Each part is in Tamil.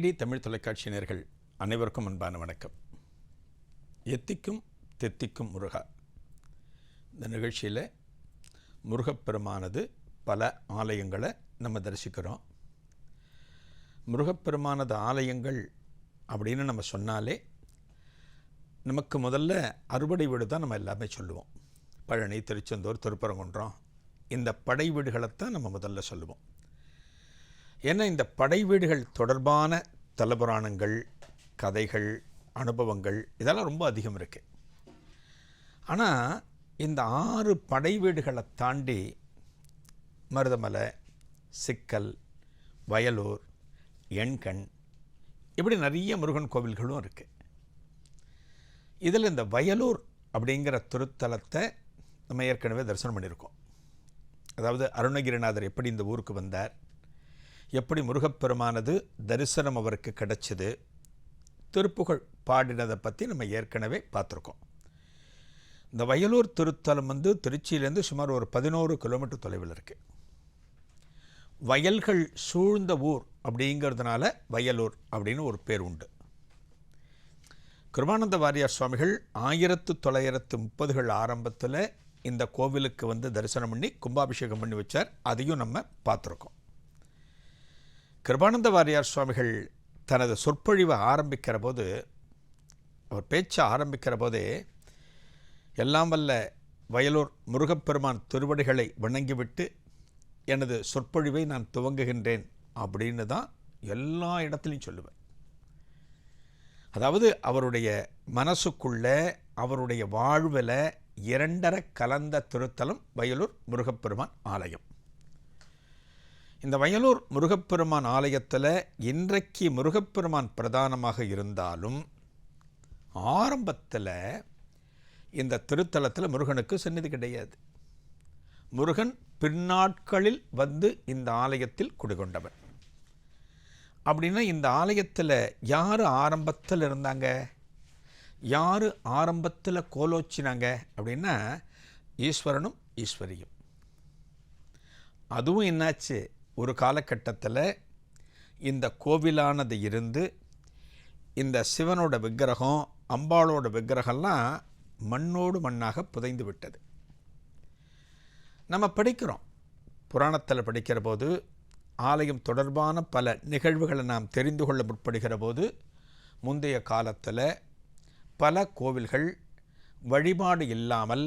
டிடி தமிழ் தொலைக்காட்சி நேர்கள் அனைவருக்கும் அன்பான வணக்கம். எத்திக்கும் தெத்திக்கும் முருகா. இந்த நிகழ்ச்சியில் முருகப்பெருமானது பல ஆலயங்களை நம்ம தரிசிக்கிறோம். முருகப்பெருமானது ஆலயங்கள் அப்படின்னு நம்ம சொன்னாலே நமக்கு முதல்ல அறுபடை வீடு தான் நம்ம எல்லாமே சொல்லுவோம். பழனி திருச்செந்தூர் திருப்பரங்குன்றம் இந்த படை வீடுகளைத்தான் நம்ம முதல்ல சொல்லுவோம். ஏன்னா இந்த படை வீடுகள் தொடர்பான தலபுராணங்கள் கதைகள் அனுபவங்கள் இதெல்லாம் ரொம்ப அதிகம் இருக்குது ஆனால் இந்த ஆறு படை வீடுகளை தாண்டி மருதமலை சிக்கல் வயலூர் எண்கண் இப்படி நிறைய முருகன் கோவில்களும் இருக்குது இதில் இந்த வயலூர் அப்படிங்கிற திருத்தலத்தை நம்ம ஏற்கனவே தரிசனம் பண்ணியிருக்கோம். அதாவது அருணகிரிநாதர் எப்படி இந்த ஊருக்கு வந்தார் எப்படி முருகப்பெருமானது தரிசனம் அவருக்கு கிடைச்சது? திருப்புகழ் பாடினதை பற்றி நம்ம ஏற்கனவே பார்த்துருக்கோம். இந்த வயலூர் திருத்தலம் வந்து திருச்சியிலேருந்து சுமார் ஒரு பதினோரு கிலோமீட்டர் தொலைவில் இருக்குது வயல்கள் சூழ்ந்த ஊர் அப்படிங்கிறதுனால வயலூர் அப்படின்னு ஒரு பேர் உண்டு. கிருமானந்த வாரியார் சுவாமிகள் ஆயிரத்து தொள்ளாயிரத்து முப்பதுகள் ஆரம்பத்தில் இந்த கோவிலுக்கு வந்து தரிசனம் பண்ணி கும்பாபிஷேகம் பண்ணி வச்சார். அதையும் நம்ம பார்த்துருக்கோம். கிருபானந்த வாரியார் சுவாமிகள் தனது சொற்பொழிவை ஆரம்பிக்கிற போது அவர் பேச்சை ஆரம்பிக்கிற போதே எல்லாம் வல்ல வயலூர் முருகப்பெருமான் திருவடிகளை வணங்கிவிட்டு எனது சொற்பொழிவை நான் துவங்குகின்றேன் அப்படின்னு தான் எல்லா இடத்துலையும் சொல்லுவேன். அதாவது அவருடைய மனசுக்குள்ள அவருடைய வாழ்வில் இரண்டரை கலந்த திருத்தலம் வயலூர் முருகப்பெருமான் ஆலயம். இந்த வயலூர் முருகப்பெருமான் ஆலயத்தில் இன்றைக்கு முருகப்பெருமான் பிரதானமாக இருந்தாலும் ஆரம்பத்தில் இந்த திருத்தலத்தில் முருகனுக்கு சந்நிதி கிடையாது. முருகன் பின்னாட்களில் வந்து இந்த ஆலயத்தில் குடிகொண்டவன். அப்படின்னா இந்த ஆலயத்தில் யார் ஆரம்பத்தில் இருந்தாங்க? யார் ஆரம்பத்தில் கோலோச்சினாங்க? அப்படின்னா ஈஸ்வரனும் ஈஸ்வரியும். அதுவும் என்னாச்சு? ஒரு காலகட்டத்தில் இந்த கோவிலானது இருந்து இந்த சிவனோட விக்கிரகம் அம்பாளோட விக்கிரகம்லாம் மண்ணோடு மண்ணாக புதைந்து விட்டது. நம்ம படிக்கிறோம். புராணத்தில் படிக்கிற போது ஆலயம் தொடர்பான பல நிகழ்வுகளை நாம் தெரிந்து கொள்ள முற்படுகிற போது முந்தைய காலத்தில் பல கோவில்கள் வழிபாடு இல்லாமல்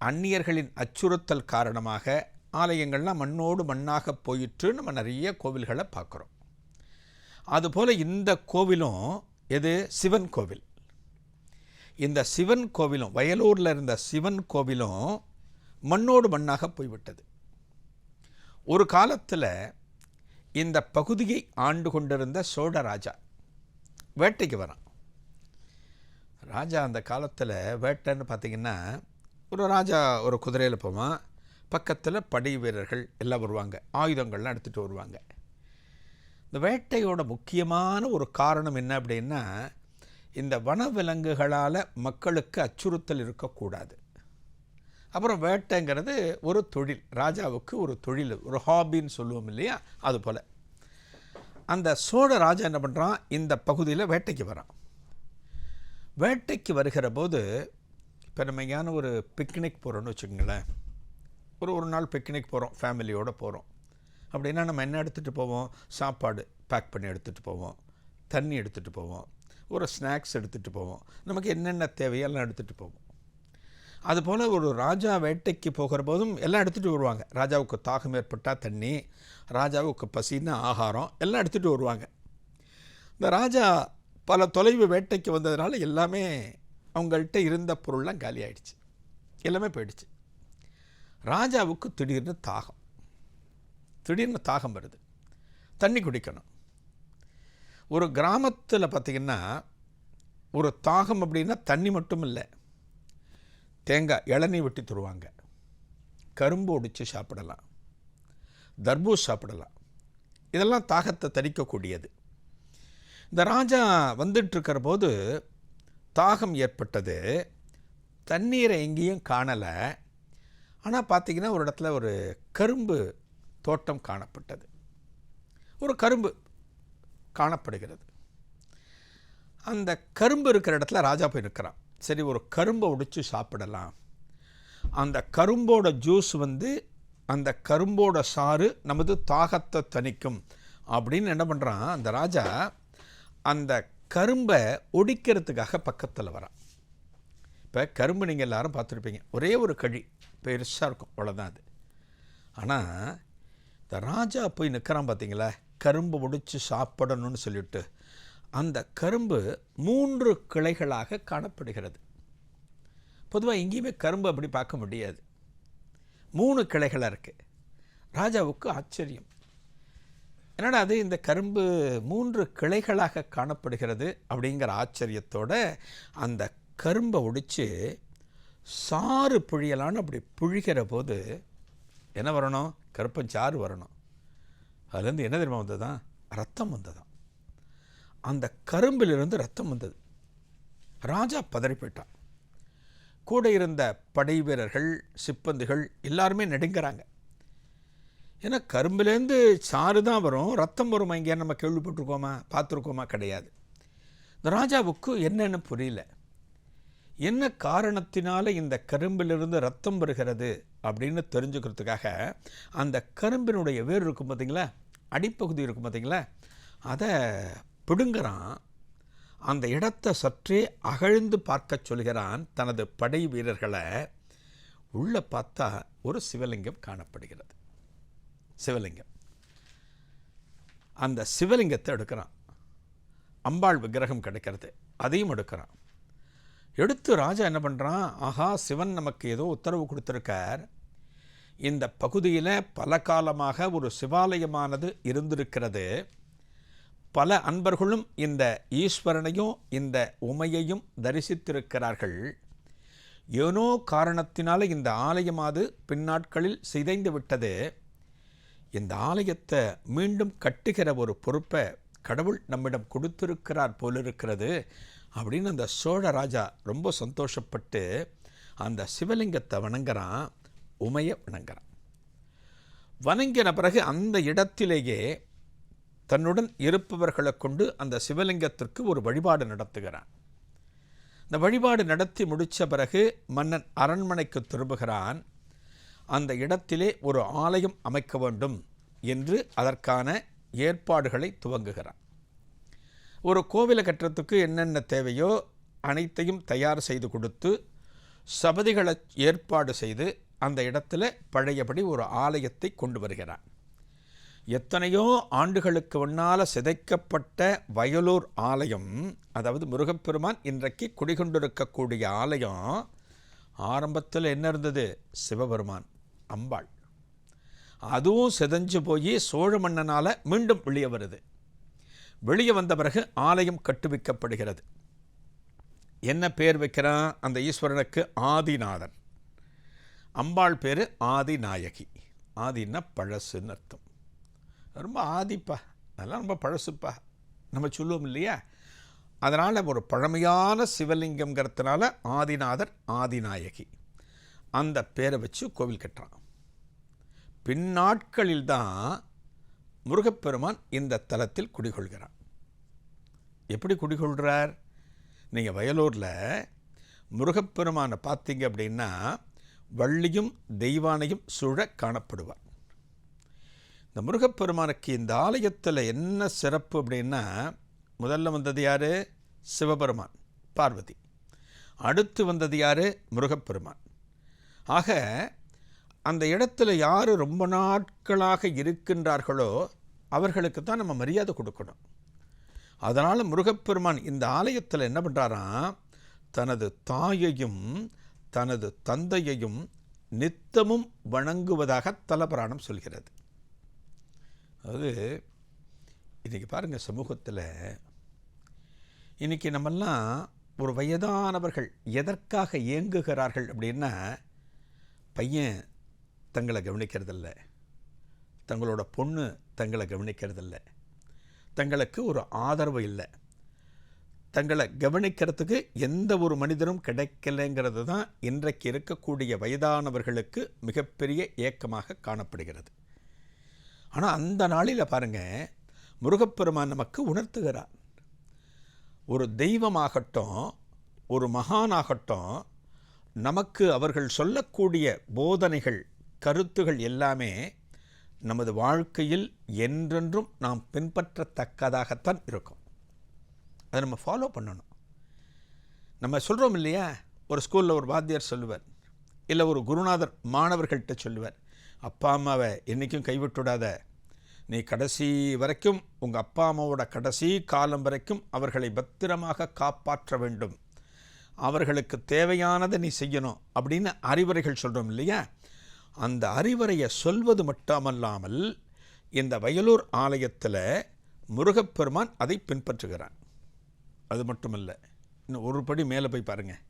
அந்நியர்களின் அச்சுறுத்தல் காரணமாக ஆலயங்கள்லாம் மண்ணோடு மண்ணாக போயிற்று நம்ம நிறைய கோவில்களை பார்க்குறோம். அதுபோல் இந்த கோவிலும் எது? சிவன் கோவில். இந்த சிவன் கோவிலும் வயலூரில் இருந்த சிவன் கோவிலும் மண்ணோடு மண்ணாக போய்விட்டது. ஒரு காலத்தில் இந்த பகுதியை ஆண்டு கொண்டிருந்த சோழ ராஜா வேட்டைக்கு வரான். ராஜா அந்த காலத்தில் வேட்டைன்னு பார்த்திங்கன்னா ஒரு ராஜா ஒரு குதிரையில் போவான். பக்கத்தில் படை வீரர்கள் எல்லாம் வருவாங்க. ஆயுதங்கள்லாம் எடுத்துகிட்டு வருவாங்க. இந்த வேட்டையோட முக்கியமான ஒரு காரணம் என்ன அப்படின்னா இந்த வனவிலங்குகளால் மக்களுக்கு அச்சுறுத்தல் இருக்கக்கூடாது. அப்புறம் வேட்டைங்கிறது ஒரு தொழில் ராஜாவுக்கு ஒரு தொழில் ஒரு ஹாபின்னு சொல்லுவோம் இல்லையா? அது போல். அந்த சோழ ராஜா என்ன பண்ணுறான் இந்த பகுதியில் வேட்டைக்கு வரான். வேட்டைக்கு வருகிற போது இப்போ நம்ம ஒரு பிக்னிக் போகிறோன்னு வச்சுக்கோங்களேன். ஒரு ஒரு நாள் பிக்னிக் போகிறோம் ஃபேமிலியோடு போகிறோம் அப்படின்னா நம்ம என்ன எடுத்துகிட்டு போவோம்? சாப்பாடு பேக் பண்ணி எடுத்துகிட்டு போவோம். தண்ணி எடுத்துகிட்டு போவோம். ஒரு ஸ்நாக்ஸ் எடுத்துகிட்டு போவோம். நமக்கு என்னென்ன தேவையெல்லாம் எடுத்துகிட்டு போவோம். அதுபோல் ஒரு ராஜா வேட்டைக்கு போகிற போதும் எல்லாம் எடுத்துகிட்டு வருவாங்க. ராஜாவுக்கு தாகம் ஏற்பட்டால் தண்ணி ராஜாவுக்கு பசின்னா ஆகாரம் எல்லாம் எடுத்துகிட்டு வருவாங்க. இந்த ராஜா பல தொலைவு வேட்டைக்கு வந்ததுனால எல்லாமே அவங்கள்ட்ட இருந்த பொருள்லாம் காலி ஆயிடுச்சு. எல்லாமே போயிடுச்சு. ராஜாவுக்கு திடீர்னு தாகம். திடீர்னு தாகம் வருது. தண்ணி குடிக்கணும். ஒரு கிராமத்தில் பார்த்திங்கன்னா ஒரு தாகம் அப்படின்னா தண்ணி மட்டும் இல்லை. தேங்காய் இளநீ வெட்டி தருவாங்க. கரும்பு ஒடிச்சு சாப்பிடலாம். தர்பூஸ் சாப்பிடலாம். இதெல்லாம் தாகத்தை தணிக்கக்கூடியது. இந்த ராஜா வந்துட்டுருக்கிற போது தாகம் ஏற்பட்டது. தண்ணீரை எங்கேயும் காணலை. ஆனால் பார்த்திங்கன்னா ஒரு இடத்துல ஒரு கரும்பு தோட்டம் காணப்பட்டது. ஒரு கரும்பு காணப்படுகிறது. அந்த கரும்பு இருக்கிற இடத்துல ராஜா போய் நிற்கிறான். சரி ஒரு கரும்பை உடைச்சு சாப்பிடலாம். அந்த கரும்போட ஜூஸ் வந்து அந்த கரும்போட சாறு நமது தாகத்தை தணிக்கும் அப்படின்னு என்ன பண்ணுறான் அந்த ராஜா அந்த கரும்பை ஒடிக்கிறதுக்காக பக்கத்தில் வரான். இப்போ கரும்பு நீங்கள் எல்லாரும் பார்த்துருப்பீங்க. ஒரே ஒரு கழி பெருசாக இருக்கும். அவ்வளோதான் அது. ஆனால் இந்த ராஜா போய் நிற்கிறான் பார்த்தீங்களா கரும்பு முடித்து சாப்பிடணும்னு சொல்லிட்டு. அந்த கரும்பு மூன்று கிளைகளாக காணப்படுகிறது. பொதுவாக எங்கேயுமே கரும்பு அப்படி பார்க்க முடியாது. மூணு கிளைகளாக இருக்குது ராஜாவுக்கு ஆச்சரியம். என்னடா அது? இந்த கரும்பு மூன்று கிளைகளாக காணப்படுகிறது அப்படிங்கிற ஆச்சரியத்தோட அந்த கரும்பை ஒடிச்சு சாறு புழியலான்னு அப்படி புழிகிற போது என்ன வரணும்? கருப்பஞ்சாறு வரணும். அதுலேருந்து என்ன தெரியுமா வந்ததுதான் ரத்தம் வந்ததான் அந்த கரும்பிலிருந்து ரத்தம் வந்தது. ராஜா பதறிப்பட்டான் கூட இருந்த படை வீரர்கள் சிப்பந்துகள் எல்லாருமே நடுங்கிறாங்க. ஏன்னா கரும்புலேருந்து சாறு தான் வரும் ரத்தம் வரும் இங்கே நம்ம கேள்விப்பட்டிருக்கோமா? பார்த்துருக்கோமா? கிடையாது. இந்த ராஜாவுக்கு என்னென்னு புரியல. என்ன காரணத்தினால இந்த கரும்பிலிருந்து ரத்தம் வருகிறது அப்படின்னு தெரிஞ்சுக்கிறதுக்காக அந்த கரும்பினுடைய வேர் இருக்கும் பார்த்தீங்களா? அடிப்பகுதி இருக்கும் பார்த்தீங்களா? அதை பிடுங்குறான். அந்த இடத்தை சற்றே அகழ்ந்து பார்க்க சொல்கிறான் தனது படை வீரர்களை. உள்ளே பார்த்தா ஒரு சிவலிங்கம் காணப்படுகிறது. சிவலிங்கம். அந்த சிவலிங்கத்தை எடுக்கிறான். அம்பாள் விக்கிரகம் கிடைக்கிறது. அதையும் எடுக்கிறான். எடுத்து ராஜா என்ன பண்ணுறான் ஆஹா சிவன் நமக்கு ஏதோ உத்தரவு கொடுத்துருக்கார். இந்த பகுதியில் பல காலமாக ஒரு சிவாலயமானது இருந்திருக்கிறது. பல அன்பர்களும் இந்த ஈஸ்வரனையும் இந்த உமையையும் தரிசித்திருக்கிறார்கள். ஏனோ காரணத்தினால இந்த ஆலயமாது பின்னாட்களில் சிதைந்து விட்டது. இந்த ஆலயத்தை மீண்டும் கட்டுகிற ஒரு பொறுப்பை கடவுள் நம்மிடம் கொடுத்திருக்கிறார் போலிருக்கிறது. அப்படின்னு அந்த சோழ ராஜா ரொம்ப சந்தோஷப்பட்டு அந்த சிவலிங்கத்தை வணங்குறான் உமையை வணங்குறான். வணங்கின பிறகு அந்த இடத்திலேயே தன்னுடன் இருப்பவர்களை கொண்டு அந்த சிவலிங்கத்திற்கு ஒரு வழிபாடு நடத்துகிறான். இந்த வழிபாடு நடத்தி முடித்த பிறகு மன்னன் அரண்மனைக்கு திரும்புகிறான். அந்த இடத்திலே ஒரு ஆலயம் அமைக்க வேண்டும் என்று அதற்கான ஏற்பாடுகளை துவங்குகிறான். ஒரு கோவிலை கட்டுறதுக்கு என்னென்ன தேவையோ அனைத்தையும் தயார் செய்து கொடுத்து சபதிகளை ஏற்பாடு செய்து அந்த இடத்துல பழையபடி ஒரு ஆலயத்தை கொண்டு வருகிறான் எத்தனையோ ஆண்டுகளுக்கு முன்னால் சிதைக்கப்பட்ட வயலூர் ஆலயம் அதாவது முருகப்பெருமான் இன்றைக்கு குடிகொண்டிருக்கக்கூடிய ஆலயம் ஆரம்பத்தில் என்ன இருந்தது? சிவபெருமான் அம்பாள். அதுவும் சிதைஞ்சு போய் சோழ மன்னனால் மீண்டும் வெளியே வருது. வெளியே வந்த பிறகு ஆலயம் கட்டுவிக்கப்படுகிறது. என்ன பேர் வைக்கிறான்? அந்த ஈஸ்வரனுக்கு ஆதிநாதன். அம்பாள் பேர் ஆதிநாயகி. ஆதின்னா பழசுன்னு அர்த்தம். ரொம்ப ஆதிப்பா. அதெல்லாம் ரொம்ப பழசுப்பா. நம்ம சொல்லுவோம் இல்லையா? அதனால் ஒரு பழமையான சிவலிங்கம்ங்கிறதுனால ஆதிநாதர் ஆதிநாயகி. அந்த பேரை வச்சு கோவில் கட்டுறான். பின்னாட்களில் தான் முருகப்பெருமான் இந்த தலத்தில் குடிகொள்கிறான். எப்படி குடிகொள்கிறார் நீங்கள் வயலூரில் முருகப்பெருமானை பார்த்தீங்க அப்படின்னா வள்ளியும் தெய்வானையும் சுழ காணப்படுவார். இந்த முருகப்பெருமானுக்கு இந்த ஆலயத்தில் என்ன சிறப்பு அப்படின்னா முதல்ல வந்தது யார்? சிவபெருமான் பார்வதி. அடுத்து வந்தது யார்? முருகப்பெருமான். ஆக அந்த இடத்துல யார் ரொம்ப நாட்களாக இருக்கின்றார்களோ அவர்களுக்கு தான் நம்ம மரியாதை கொடுக்கணும். அதனால் முருகப்பெருமான் இந்த ஆலயத்தில் என்ன பண்ணுறாராம் தனது தாயையும் தனது தந்தையையும் நித்தமும் வணங்குவதாக தலபுராணம் சொல்கிறது. அதாவது இன்றைக்கி பாருங்கள் சமூகத்தில் இன்றைக்கி நம்மெல்லாம் ஒரு வயதானவர்கள் எதற்காக இயங்குகிறார்கள் அப்படின்னா பையன் தங்களை கவனிக்கிறதில்ல. தங்களோட பொண்ணு தங்களை கவனிக்கிறதில்ல. தங்களுக்கு ஒரு ஆதரவு இல்லை. தங்களை கவனிக்கிறதுக்கு எந்த ஒரு மனிதரும் கிடைக்கலைங்கிறது தான் இன்றைக்கு இருக்கக்கூடிய வயதானவர்களுக்கு மிகப்பெரிய ஏக்கமாக காணப்படுகிறது. ஆனால் அந்த நாளில் பாருங்கள் முருகப்பெருமான் நமக்கு உணர்த்துகிறார். ஒரு தெய்வமாகட்டும் ஒரு மகானாகட்டும் நமக்கு அவர்கள் சொல்லக்கூடிய போதனைகள் கருத்துகள் எல்லாமே நமது வாழ்க்கையில் என்றென்றும் நாம் பின்பற்றத்தக்கதாகத்தான் இருக்கும். அதை நம்ம ஃபாலோ பண்ணணும். நம்ம சொல்கிறோம் இல்லையா? ஒரு ஸ்கூலில் ஒரு வாத்தியார் சொல்லுவார். இல்லை ஒரு குருநாதர் மாணவர்கள்ட்ட சொல்லுவார். அப்பா அம்மாவை என்றைக்கும் கைவிட்டுடாத. நீ கடைசி வரைக்கும் உங்கள் அப்பா அம்மாவோட கடைசி காலம் வரைக்கும் அவர்களை பத்திரமாக காப்பாற்ற வேண்டும். அவர்களுக்கு தேவையானதை நீ செய்யணும் அப்படின்னு அறிவுரைகள் சொல்கிறோம் இல்லையா? அந்த அறிவுரையை சொல்வது மட்டுமல்லாமல் இந்த வயலூர் ஆலயத்தில் முருகப்பெருமான் அதை பின்பற்றுகிறான். அது மட்டுமல்ல இன்னும் ஒரு படி மேலே போய் பாருங்கள்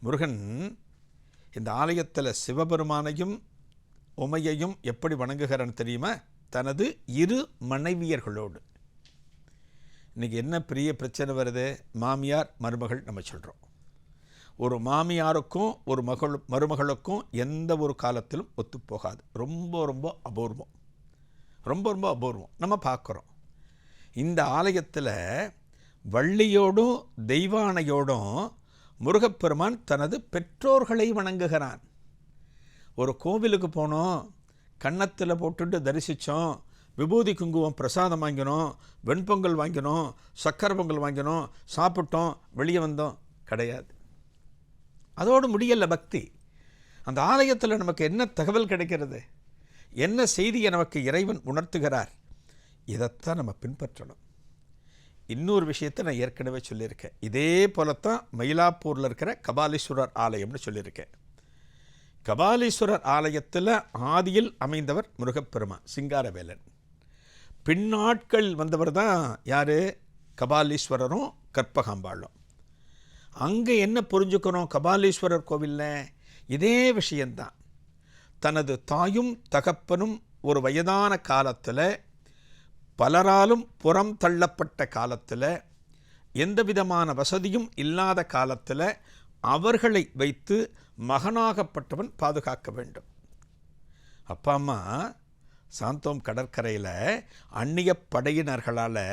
முருகன் இந்த ஆலயத்தில் சிவபெருமானையும் உமையையும் எப்படி வணங்குகிறான்னு தெரியுமா? தனது இரு மனைவியர்களோடு. இன்றைக்கி என்ன பெரிய பிரச்சனை வருது? மாமியார் மருமகள் நம்ம சொல்கிறோம் ஒரு மாமியாருக்கும் ஒரு மகள் மருமகளுக்கும் எந்த ஒரு காலத்திலும் ஒத்துப்போகாது. ரொம்ப ரொம்ப அபூர்வம். ரொம்ப ரொம்ப அபூர்வம். நம்ம பார்க்குறோம். இந்த ஆலயத்தில் வள்ளியோடும் தெய்வானையோடும் முருகப்பெருமான் தனது பெற்றோர்களை வணங்குகிறான். ஒரு கோவிலுக்கு போனோம் கன்னத்தில் போட்டுட்டு தரிசித்தோம் விபூதி குங்குமம் பிரசாதம் வாங்கினோம் வெண்பொங்கல் வாங்கினோம் சக்கரை பொங்கல் வாங்கினோம் சாப்பிட்டோம் வெளியே வந்தோம். கிடையாது. அதோடு முடியலை பக்தி. அந்த ஆலயத்தில் நமக்கு என்ன தகவல் கிடைக்கிறது? என்ன செய்தியை நமக்கு இறைவன் உணர்த்துகிறார்? இதைத்தான் நம்ம பின்பற்றணும். இன்னொரு விஷயத்தை நான் ஏற்கனவே சொல்லியிருக்கேன். இதே போலத்தான் மயிலாப்பூரில் இருக்கிற கபாலீஸ்வரர் ஆலயம்னு சொல்லியிருக்கேன். கபாலீஸ்வரர் ஆலயத்தில் ஆதியில் அமைந்தவர் முருகப்பெருமான் சிங்காரவேலன். பின்னாட்கள் வந்தவர் தான் யார்? கபாலீஸ்வரரும் கற்பகாம்பாளும். அங்கே என்ன புரிஞ்சுக்கிறோம் கபாலீஸ்வரர் கோவிலில்? இதே விஷயந்தான். தனது தாயும் தகப்பனும் ஒரு வயதான காலத்தில் பலராலும் புறம் தள்ளப்பட்ட காலத்தில் எந்த விதமான வசதியும் இல்லாத காலத்தில் அவர்களை வைத்து மகனாகப்பட்டவன் பாதுகாக்க வேண்டும். அப்பா அம்மா சாந்தோம் கடற்கரையில் அந்நிய படையினர்களால்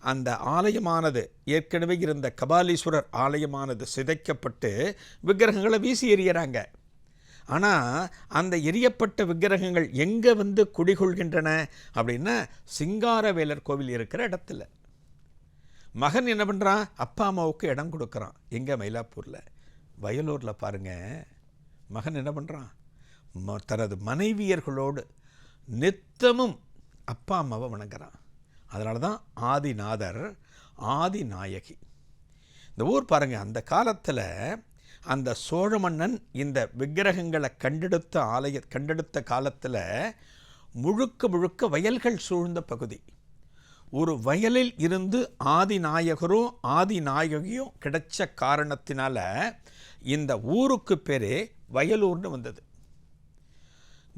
அந்த ஆலயமானது ஏற்கனவே இருந்த கபாலீஸ்வரர் ஆலயமானது சிதைக்கப்பட்டு விக்கிரகங்களை வீசி எறிகிறாங்க ஆனால் அந்த எரியப்பட்ட விக்கிரகங்கள் எங்கே வந்து குடிகொள்கின்றன அப்படின்னா சிங்காரவேலர் கோவில் இருக்கிற இடத்துல. மகன் என்ன பண்ணுறான் அப்பா அம்மாவுக்கு இடம் கொடுக்குறான் எங்கே மயிலாப்பூரில். வயலூரில் பாருங்கள் மகன் என்ன பண்ணுறான் ம தனது மனைவியர்களோடு நித்தமும் அப்பா அம்மாவை வணங்குறான். அதனால தான் ஆதிநாதர் ஆதிநாயகி. இந்த ஊர் பாருங்கள் அந்த காலத்தில் அந்த சோழ மன்னன் இந்த விக்கிரகங்களை கண்டெடுத்த ஆலய கண்டெடுத்த காலத்தில் முழுக்க முழுக்க வயல்கள் சூழ்ந்த பகுதி. ஒரு வயலில் இருந்து ஆதிநாயகரும் ஆதிநாயகியும் கிடைச்ச காரணத்தினால இந்த ஊருக்கு பேரே வயலூர்னு வந்தது.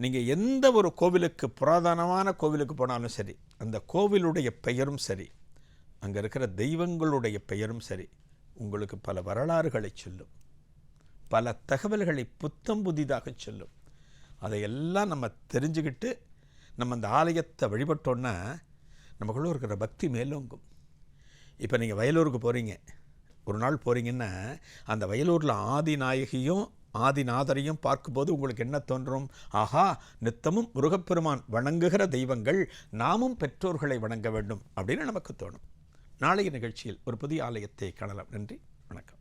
நீங்கள் எந்த ஒரு கோவிலுக்கு புராதனமான கோவிலுக்கு போனாலும் சரி அந்த கோவிலுடைய பெயரும் சரி அங்கே இருக்கிற தெய்வங்களுடைய பெயரும் சரி உங்களுக்கு பல வரலாறுகளை சொல்லும். பல தகவல்களை புத்தம் புதிதாக சொல்லும். அதையெல்லாம் நம்ம தெரிஞ்சுக்கிட்டு நம்ம அந்த ஆலயத்தை வழிபட்டோன்னா நமக்குள்ளே இருக்கிற பக்தி மேலோங்கும். இப்போ நீங்கள் வயலூருக்கு போகிறீங்க ஒரு நாள் போகிறீங்கன்னா அந்த வயலூரில் ஆதிநாயகியும் ஆதிநாதரையும் பார்க்கும்போது உங்களுக்கு என்ன தோன்றும்? ஆஹா நித்தமும் முருகப்பெருமான் வணங்குகிற தெய்வங்கள் நாமும் பெற்றோர்களை வணங்க வேண்டும் அப்படின்னு நமக்கு தோணும். நாளைய நிகழ்ச்சியில் ஒரு புதிய ஆலயத்தை காணலாம். நன்றி. வணக்கம்.